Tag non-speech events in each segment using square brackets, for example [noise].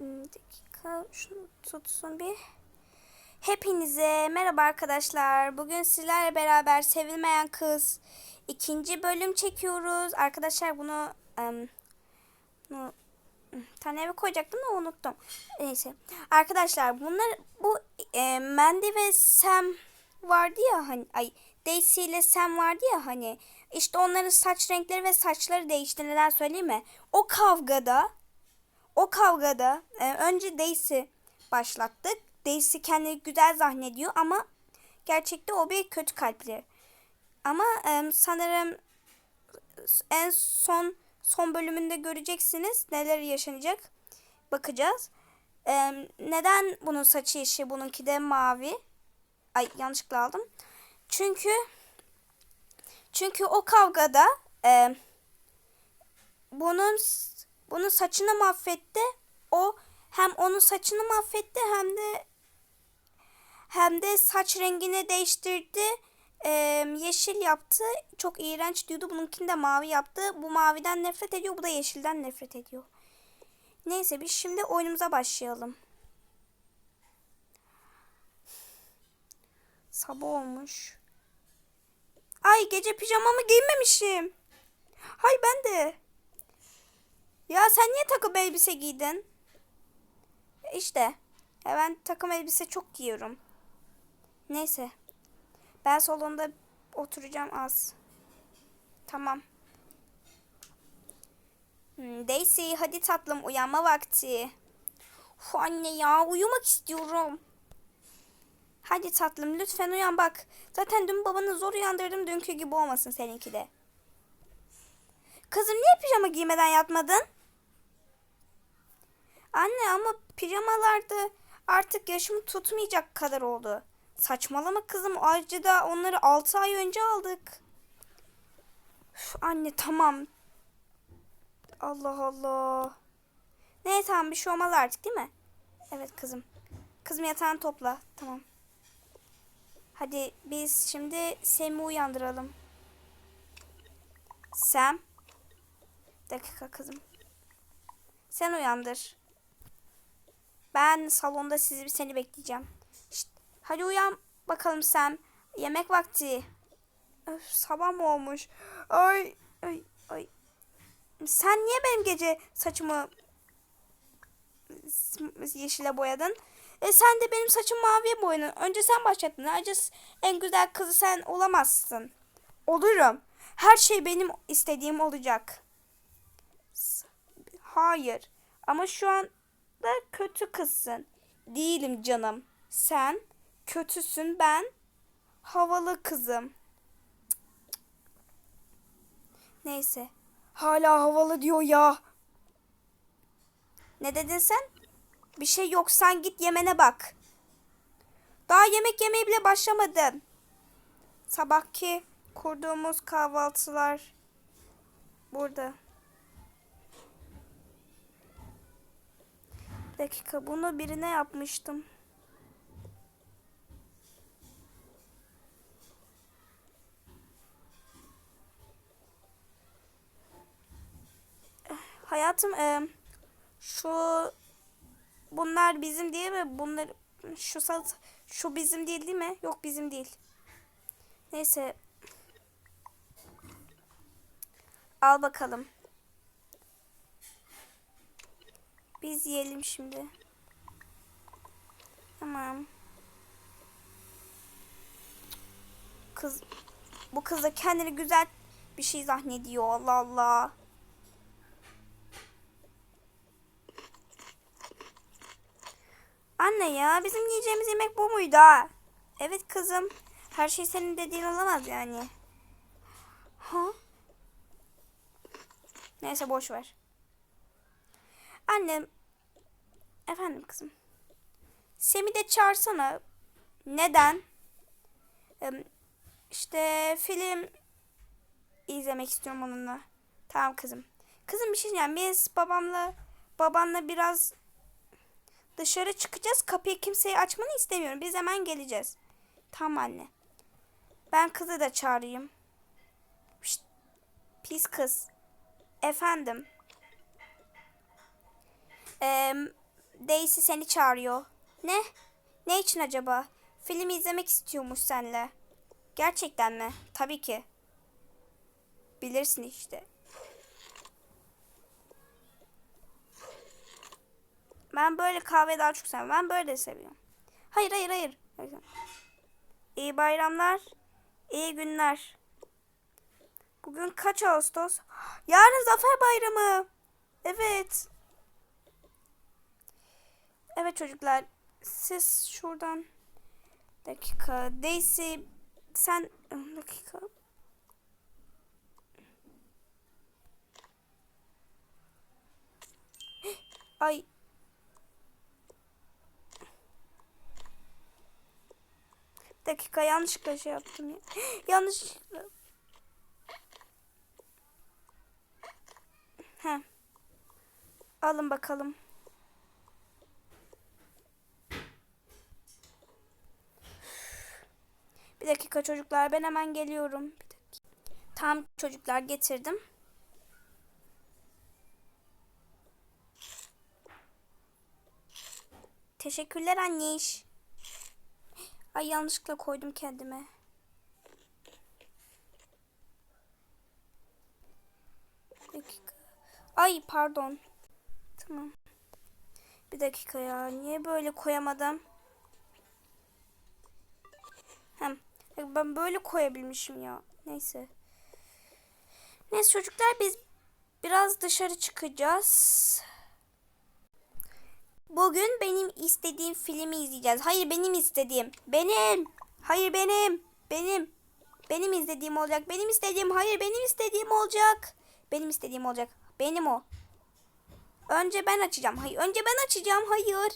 Hmm, dakika şunu tutsun bir. Hepinize merhaba arkadaşlar. Bugün sizlerle beraber sevilmeyen kız ikinci bölüm çekiyoruz. Arkadaşlar bunu, em, bunu hmm, tane eve koyacaktım da unuttum. Neyse. Arkadaşlar bunlar bu e, Mandy ve Sam vardı ya hani ay Daisy ile Sam vardı ya hani işte onların saç renkleri ve saçları değişti. Neden söyleyeyim mi? O kavgada o kavgada e, önce Daisy başlattık. Daisy kendini güzel zannediyor ama gerçekte o bir kötü kalpli. Ama e, sanırım en son son bölümünde göreceksiniz neler yaşanacak. Bakacağız. E, neden bunun saçı yeşil, bununki de mavi? Ay yanlışlıkla aldım. Çünkü çünkü o kavgada e, bunun bunun saçını mahvetti. O hem onun saçını mahvetti hem de hem de saç rengini değiştirdi. Ee, yeşil yaptı. Çok iğrenç diyordu. Bununkini de mavi yaptı. Bu maviden nefret ediyor. Bu da yeşilden nefret ediyor. Neyse biz şimdi oyunumuza başlayalım. Sabah olmuş. Ay gece pijamamı giymemişim. Hay ben de. Sen niye takım elbise giydin? İşte. Ya ben takım elbise çok giyiyorum. Neyse. Ben salonda oturacağım az. Tamam. Hmm, Daisy hadi tatlım uyanma vakti. Uf, anne ya uyumak istiyorum. Hadi tatlım lütfen uyan bak. Zaten dün babanı zor uyandırdım dünkü gibi olmasın seninki de. Kızım niye pijama giymeden yatmadın? Anne ama pijamalarda artık yaşımı tutmayacak kadar oldu. Saçmalama kızım. Ayrıca da onları 6 ay önce aldık. Üf, anne tamam. Allah Allah. Ne tamam bir şey olmaz artık değil mi? Evet kızım. Kızım yatağını topla. Tamam. Hadi biz şimdi Sam'i uyandıralım. Sam. Dakika kızım. Sen uyandır. Ben salonda sizi seni bekleyeceğim. Şişt, hadi uyan bakalım Sam. Yemek vakti. Öf, sabah mı olmuş? Ay ay ay. Sen niye benim gece saçımı yeşile boyadın? E sen de benim saçımı maviye boyadın. Önce sen başlattın. Ayrıca en güzel kızı sen olamazsın. Olurum. Her şey benim istediğim olacak. Hayır. Ama şu an da kötü kızsın. Değilim canım. Sen kötüsün ben havalı kızım. Neyse. Hala havalı diyor ya. Ne dedin sen? Bir şey yok sen git yemene bak. Daha yemek yemeye bile başlamadın. Sabahki kurduğumuz kahvaltılar burada. Dakika bunu birine yapmıştım. Hayatım e, şu bunlar bizim değil mi? Bunlar şu sat şu bizim değil değil mi? Yok bizim değil. Neyse. Al bakalım. Biz yiyelim şimdi. Tamam. Kız bu kız da kendini güzel bir şey zannediyor. Allah Allah. Anne ya bizim yiyeceğimiz yemek bu muydu ha? Evet kızım. Her şey senin dediğin olamaz yani. Ha? Neyse boş ver. Annem. Efendim kızım. Sem'i de çağırsana. Neden? İşte film izlemek istiyorum onunla. Tamam kızım. Kızım bir şey diyeceğim. Biz babamla babanla biraz dışarı çıkacağız. Kapıyı kimseye açmanı istemiyorum. Biz hemen geleceğiz. Tamam anne. Ben kızı da çağırayım. Şişt, pis kız. Efendim. Ee, Daisy seni çağırıyor. Ne? Ne için acaba? Filmi izlemek istiyormuş senle. Gerçekten mi? Tabii ki. Bilirsin işte. Ben böyle kahve daha çok seviyorum. Ben böyle seviyorum. Hayır hayır hayır. İyi bayramlar. İyi günler. Bugün kaç Ağustos? Yarın Zafer Bayramı. Evet. Evet çocuklar. Siz şuradan dakika. Daisy sen dakika. [gasps] Ay. Dakika yanlışlıkla şey yaptım ya. [gasps] Yanlışlıkla. He. Alın bakalım. Bir dakika çocuklar ben hemen geliyorum. Bir dakika. Tamam çocuklar getirdim. Teşekkürler anne iş. Ay yanlışlıkla koydum kendime. Bir dakika. Ay pardon. Tamam. Bir dakika ya. Niye böyle koyamadım? Ben böyle koyabilmişim ya. Neyse. Neyse çocuklar biz biraz dışarı çıkacağız. Bugün benim istediğim filmi izleyeceğiz. Hayır benim istediğim. Benim. Hayır benim. Benim. Benim istediğim olacak. Benim istediğim. Hayır benim istediğim olacak. Benim istediğim olacak. Benim o. Önce ben açacağım. Hayır önce ben açacağım. Hayır.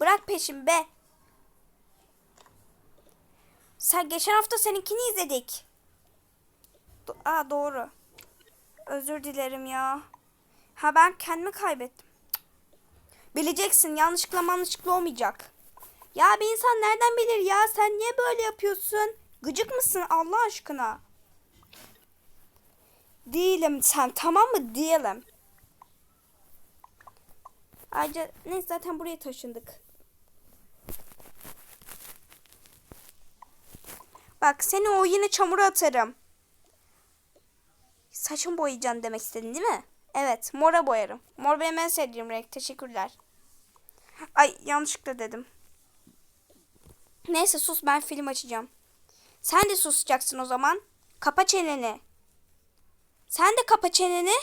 Bırak peşimi be. Sen geçen hafta seninkini izledik. Do Aa doğru. Özür dilerim ya. Ha ben kendimi kaybettim. Bileceksin yanlışlıkla yanlışlıkla olmayacak. Ya bir insan nereden bilir ya sen niye böyle yapıyorsun? Gıcık mısın Allah aşkına? Değilim sen tamam mı? Değilim. Ayrıca neyse zaten buraya taşındık. Bak seni o yine çamura atarım. Saçımı boyayacaksın demek istedin değil mi? Evet mora boyarım. Mor benim en sevdiğim renk. Teşekkürler. Ay yanlışlıkla dedim. Neyse sus ben film açacağım. Sen de susacaksın o zaman. Kapa çeneni. Sen de kapa çeneni.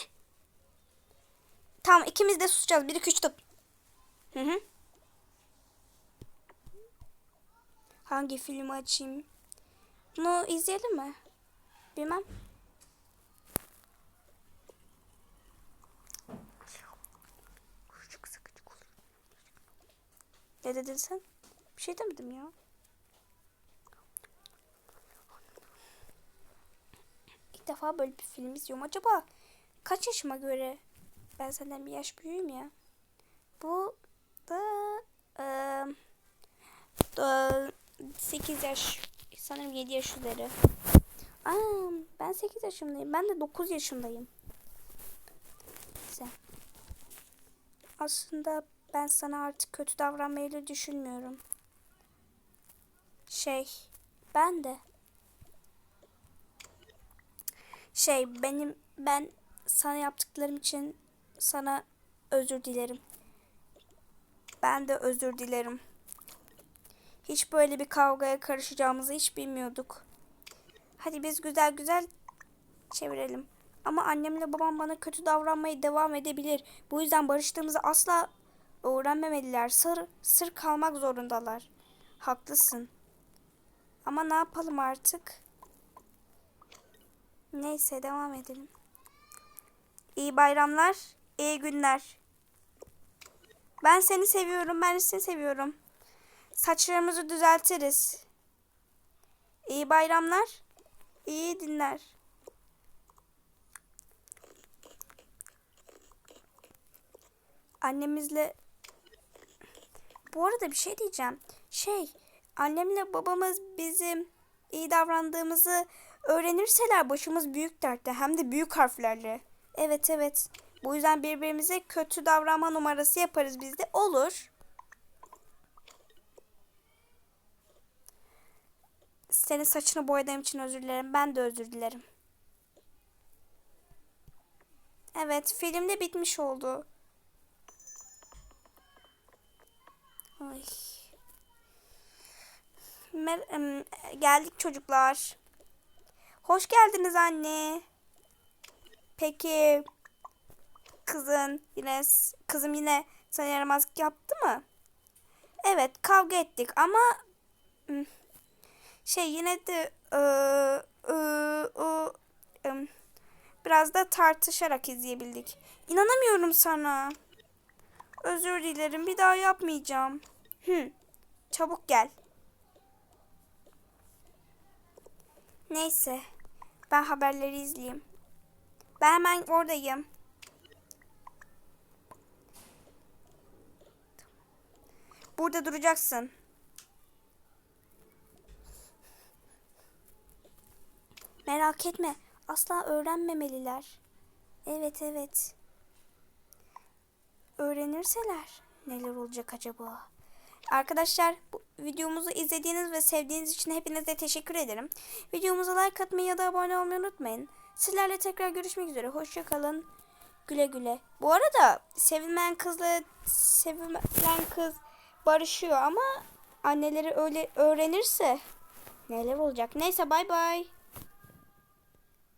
Tamam ikimiz de susacağız. Bir iki üç tıp. Hı hı. Hangi filmi açayım? Bunu izleyelim mi? Bilmem. Ne dedin sen? Bir şey demedim ya. İlk defa böyle bir film izliyorum. Acaba kaç yaşıma göre ben senden bir yaş büyüğüm ya. Bu da, da 8 yaş sanırım 7 yaş üzeri. Aa, ben 8 yaşındayım. Ben de 9 yaşındayım. Güzel. Aslında ben sana artık kötü davranmayı da düşünmüyorum. Şey, ben de. Şey, benim ben sana yaptıklarım için sana özür dilerim. Ben de özür dilerim. Hiç böyle bir kavgaya karışacağımızı hiç bilmiyorduk. Hadi biz güzel güzel çevirelim. Ama annemle babam bana kötü davranmaya devam edebilir. Bu yüzden barıştığımızı asla öğrenmemeliler. Sır, sır kalmak zorundalar. Haklısın. Ama ne yapalım artık? Neyse devam edelim. İyi bayramlar, iyi günler. Ben seni seviyorum, ben seni seviyorum. Saçlarımızı düzeltiriz. İyi bayramlar, iyi dinler. Annemizle bu arada bir şey diyeceğim. Şey, annemle babamız bizim iyi davrandığımızı öğrenirseler başımız büyük dertte. Hem de büyük harflerle. Evet evet. Bu yüzden birbirimize kötü davranma numarası yaparız biz de. Olur. Senin saçını boyadığım için özür dilerim. Ben de özür dilerim. Evet, film de bitmiş oldu. Ay. Mer- geldik çocuklar. Hoş geldiniz anne. Peki kızın yine kızım yine sana yaramazlık yaptı mı? Evet kavga ettik ama hmm, şey yine de e, e, e, em, biraz da tartışarak izleyebildik. İnanamıyorum sana. Özür dilerim bir daha yapmayacağım. Hı, çabuk gel. Neyse ben haberleri izleyeyim. Ben hemen oradayım. Burada duracaksın. Merak etme. Asla öğrenmemeliler. Evet evet. Öğrenirseler neler olacak acaba? Arkadaşlar bu videomuzu izlediğiniz ve sevdiğiniz için hepinize teşekkür ederim. Videomuza like atmayı ya da abone olmayı unutmayın. Sizlerle tekrar görüşmek üzere. Hoşçakalın. Güle güle. Bu arada sevilmeyen kızla sevilen kız barışıyor ama anneleri öyle öğrenirse neler olacak? Neyse bay bay.